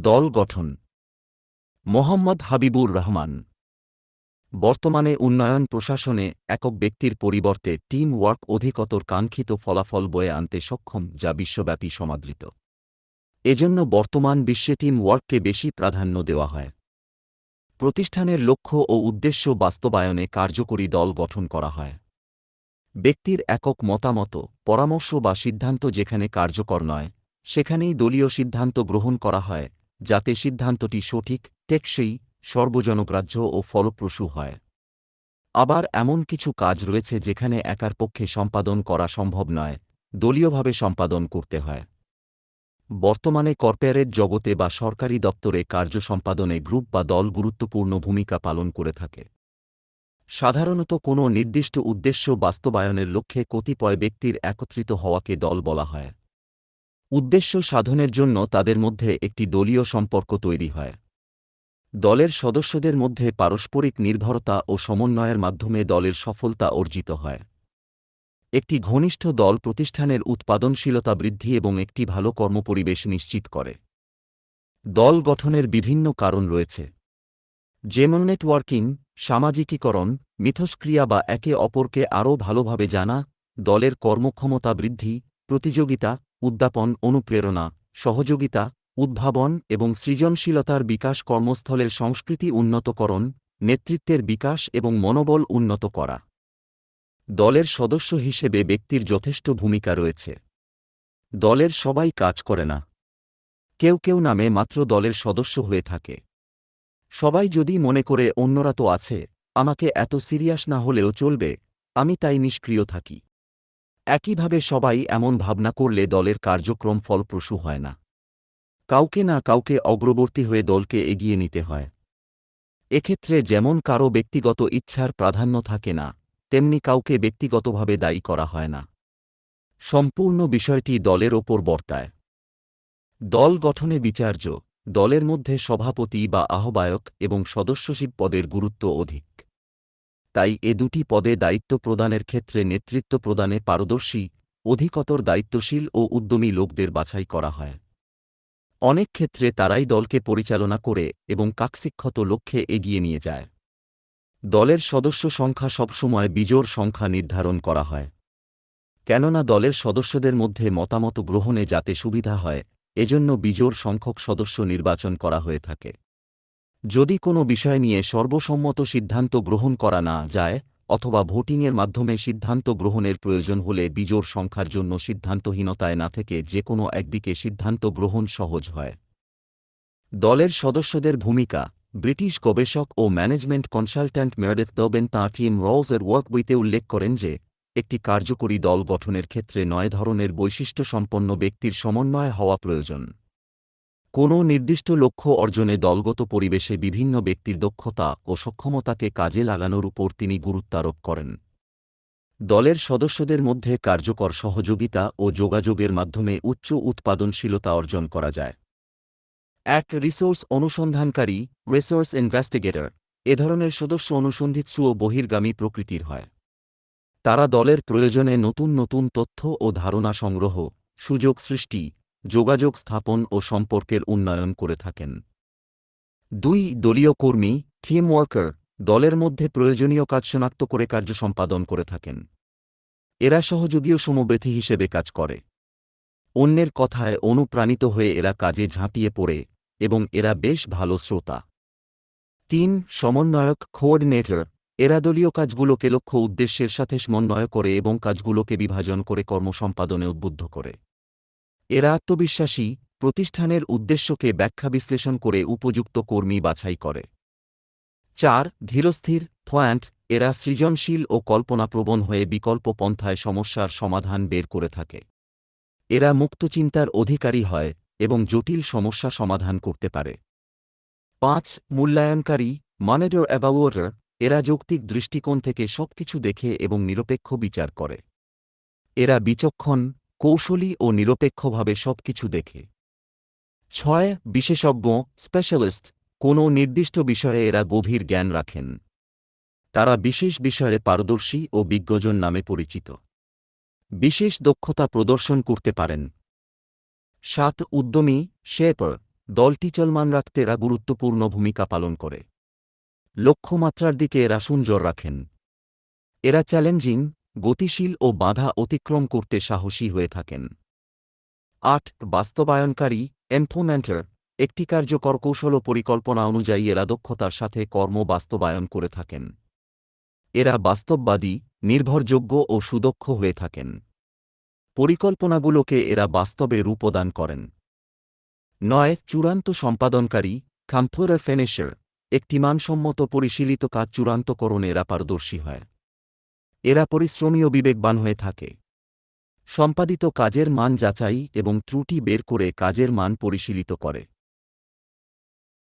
দল গঠন। মোহাম্মদ হাবিবুর রহমান। বর্তমানে উন্নয়ন প্রশাসনে একক ব্যক্তির পরিবর্তে টিম ওয়ার্ক অধিকতর কাঙ্ক্ষিত ফলাফল বয়ে আনতে সক্ষম, যা বিশ্বব্যাপী সমাদৃত। এজন্য বর্তমান বিশ্বে টিম ওয়ার্ককে বেশি প্রাধান্য দেওয়া হয়। প্রতিষ্ঠানের লক্ষ্য ও উদ্দেশ্য বাস্তবায়নে কার্যকরী দল গঠন করা হয়। ব্যক্তির একক মতামত, পরামর্শ বা সিদ্ধান্ত যেখানে কার্যকর নয়, সেখানেই দলীয় সিদ্ধান্ত গ্রহণ করা হয় যাতে সিদ্ধান্তটি সঠিক, টেকসই সর্বজনগ্রাহ্য ও ফলপ্রসূ হয়। আবার এমন কিছু কাজ রয়েছে যেখানে একার পক্ষে সম্পাদন করা সম্ভব নয়, দলীয়ভাবে সম্পাদন করতে হয়। বর্তমানে কর্পোরেট জগতে বা সরকারি দপ্তরে কার্য সম্পাদনে গ্রুপ বা দল গুরুত্বপূর্ণ ভূমিকা পালন করে থাকে। সাধারণত কোনো নির্দিষ্ট উদ্দেশ্য বাস্তবায়নের লক্ষ্যে কতিপয় ব্যক্তির একত্রিত হওয়াকে দল বলা হয়। উদ্দেশ্য সাধনের জন্য তাদের মধ্যে একটি দলীয় সম্পর্ক তৈরি হয়। দলের সদস্যদের মধ্যে পারস্পরিক নির্ভরতা ও সমন্বয়ের মাধ্যমে দলের সফলতা অর্জিত হয়। একটি ঘনিষ্ঠ দল প্রতিষ্ঠানের উৎপাদনশীলতা বৃদ্ধি এবং একটি ভালো কর্মপরিবেশ নিশ্চিত করে। দল গঠনের বিভিন্ন কারণ রয়েছে। যেমন নেটওয়ার্কিং, সামাজিকীকরণ, মিথস্ক্রিয়া বা একে অপরকে আরও ভালোভাবে জানা, দলের কর্মক্ষমতা বৃদ্ধি, প্রতিযোগিতা উদ্যাপন, অনুপ্রেরণা, সহযোগিতা, উদ্ভাবন এবং সৃজনশীলতার বিকাশ কর্মস্থলের সংস্কৃতি উন্নতকরণ, নেতৃত্বের বিকাশ এবং মনোবল উন্নত করা। দলের সদস্য হিসেবে ব্যক্তির যথেষ্ট ভূমিকা রয়েছে। দলের সবাই কাজ করে না। কেউ কেউ নামে মাত্র দলের সদস্য হয়ে থাকে। সবাই যদি মনে করে অন্যরা তো আছে, আমাকে এত সিরিয়াস না হলেও চলবে, আমি তাই নিষ্ক্রিয় থাকি। একইভাবে সবাই এমন ভাবনা করলে দলের কার্যক্রম ফলপ্রসূ হয় না। কাউকে না কাউকে অগ্রবর্তী হয়ে দলকে এগিয়ে নিতে হয়। এক্ষেত্রে যেমন কারও ব্যক্তিগত ইচ্ছার প্রাধান্য থাকে না, তেমনি কাউকে ব্যক্তিগতভাবে দায়ী করা হয় না। সম্পূর্ণ বিষয়টি দলের ওপর বর্তায়। দল গঠনে বিচার্য, দলের মধ্যে সভাপতি বা আহ্বায়ক এবং সদস্যশীপ পদের গুরুত্ব অধিক। তাই এ দুটি পদে দায়িত্ব প্রদানের ক্ষেত্রে নেতৃত্ব প্রদানে পারদর্শী, অধিকতর দায়িত্বশীল ও উদ্যমী লোকদের বাছাই করা হয়। অনেক ক্ষেত্রে তারাই দলকে পরিচালনা করে এবং কাকশিক্ষত লক্ষ্যে এগিয়ে নিয়ে যায়। দলের সদস্য সংখ্যা সবসময় বিজোড় সংখ্যা নির্ধারণ করা হয়। কেননা দলের সদস্যদের মধ্যে মতামত গ্রহণে যাতে সুবিধা হয়, এজন্য বিজোড় সংখ্যক সদস্য নির্বাচন করা হয়ে থাকে। যদি কোনো বিষয় নিয়ে সর্বসম্মত সিদ্ধান্ত গ্রহণ করা না যায়, অথবা ভোটিংয়ের মাধ্যমে সিদ্ধান্ত গ্রহণের প্রয়োজন হলে বিজোড় সংখ্যার জন্য সিদ্ধান্তহীনতায় না থেকে যে কোনো একদিকে সিদ্ধান্ত গ্রহণ সহজ হয়। দলের সদস্যদের ভূমিকা, ব্রিটিশ গবেষক ও ম্যানেজমেন্ট কনসালট্যান্ট মেয়ারেথ দবেন তাঁর টিম রলসের ওয়ার্ক বইতে উল্লেখ করেন যে, একটি কার্যকরী দল গঠনের ক্ষেত্রে নয় ধরনের বৈশিষ্ট্যসম্পন্ন ব্যক্তির সমন্বয় হওয়া প্রয়োজন। কোনো নির্দিষ্ট লক্ষ্য অর্জনে দলগত পরিবেশে বিভিন্ন ব্যক্তির দক্ষতা ও সক্ষমতাকে কাজে লাগানোর উপর তিনি গুরুত্বারোপ করেন। দলের সদস্যদের মধ্যে কার্যকর সহযোগিতা ও যোগাযোগের মাধ্যমে উচ্চ উৎপাদনশীলতা অর্জন করা যায়। এক রিসোর্স অনুসন্ধানকারী, রিসোর্স ইনভেস্টিগেটর, এ ধরনের সদস্য অনুসন্ধিৎসু ও বহির্গামী প্রকৃতির হয়। তারা দলের প্রয়োজনে নতুন নতুন তথ্য ও ধারণা সংগ্রহ, সুযোগ সৃষ্টি যোগাযোগ স্থাপন ও সম্পর্কের উন্নয়ন করে থাকেন। দুই দলীয় কর্মী টিম ওয়ার্কার দলের মধ্যে প্রয়োজনীয় কাজ শনাক্ত করে কার্য সম্পাদন করে থাকেন। এরা সহযোগীয় সমব্রেথী হিসেবে কাজ করে। অন্যের কথায় অনুপ্রাণিত হয়ে এরা কাজে ঝাঁপিয়ে পড়ে এবং এরা বেশ ভালো শ্রোতা। তিন, সমন্বয়ক কোঅর্ডিনেটর এরা দলীয় কাজগুলোকে লক্ষ্য উদ্দেশ্যের সাথে সমন্বয় করে এবং কাজগুলোকে বিভাজন করে কর্মসম্পাদনে উদ্বুদ্ধ করে। এরা আত্মবিশ্বাসী, প্রতিষ্ঠানের উদ্দেশ্যকে ব্যাখ্যা বিশ্লেষণ করে উপযুক্ত কর্মী বাছাই করে। চার, ধীরস্থির ফ্ল্যান্ট এরা সৃজনশীল ও কল্পনাপ্রবণ হয়ে বিকল্প পন্থায় সমস্যার সমাধান বের করে থাকে। এরা মুক্তচিন্তার অধিকারী হয় এবং জটিল সমস্যা সমাধান করতে পারে। পাঁচ, মূল্যায়নকারী মানেডর অ্যাভাওয়ার এরা যৌক্তিক দৃষ্টিকোণ থেকে সবকিছু দেখে এবং নিরপেক্ষ বিচার করে। এরা বিচক্ষণ কৌশলী ও নিরপেক্ষভাবে সবকিছু দেখে। ছয়, বিশেষজ্ঞ স্পেশালিস্ট কোনো নির্দিষ্ট বিষয়ে এরা গভীর জ্ঞান রাখেন। তারা বিশেষ বিষয়ে পারদর্শী ও বিজ্ঞজন নামে পরিচিত। বিশেষ দক্ষতা প্রদর্শন করতে পারেন। সাত, উদ্যমী, শেপার, দলটি চলমান রাখতে এরা গুরুত্বপূর্ণ ভূমিকা পালন করে। লক্ষ্যমাত্রার দিকে এরা সুনজর রাখেন। এরা চ্যালেঞ্জিং গতিশীল ও বাধা অতিক্রম করতে সাহসী হয়ে থাকেন। আট, বাস্তবায়নকারী এমফোমেন্টার একটি কার্যকর কৌশল পরিকল্পনা অনুযায়ী এরা দক্ষতার সাথে কর্ম বাস্তবায়ন করে থাকেন। এরা বাস্তববাদী, নির্ভরযোগ্য ও সুদক্ষ হয়ে থাকেন। পরিকল্পনাগুলোকে এরা বাস্তবে রূপদান করেন। নয়, চূড়ান্ত সম্পাদনকারী খাম্পোরা ফেনেশার, একটি মানসম্মত পরিশীলিত কাজ চূড়ান্তকরণে এরা পারদর্শী হয়। এরা পরিশ্রমী ও বিবেকবান হয়ে থাকে। সম্পাদিত কাজের মান যাচাই এবং ত্রুটি বের করে কাজের মান পরিশীলিত করে।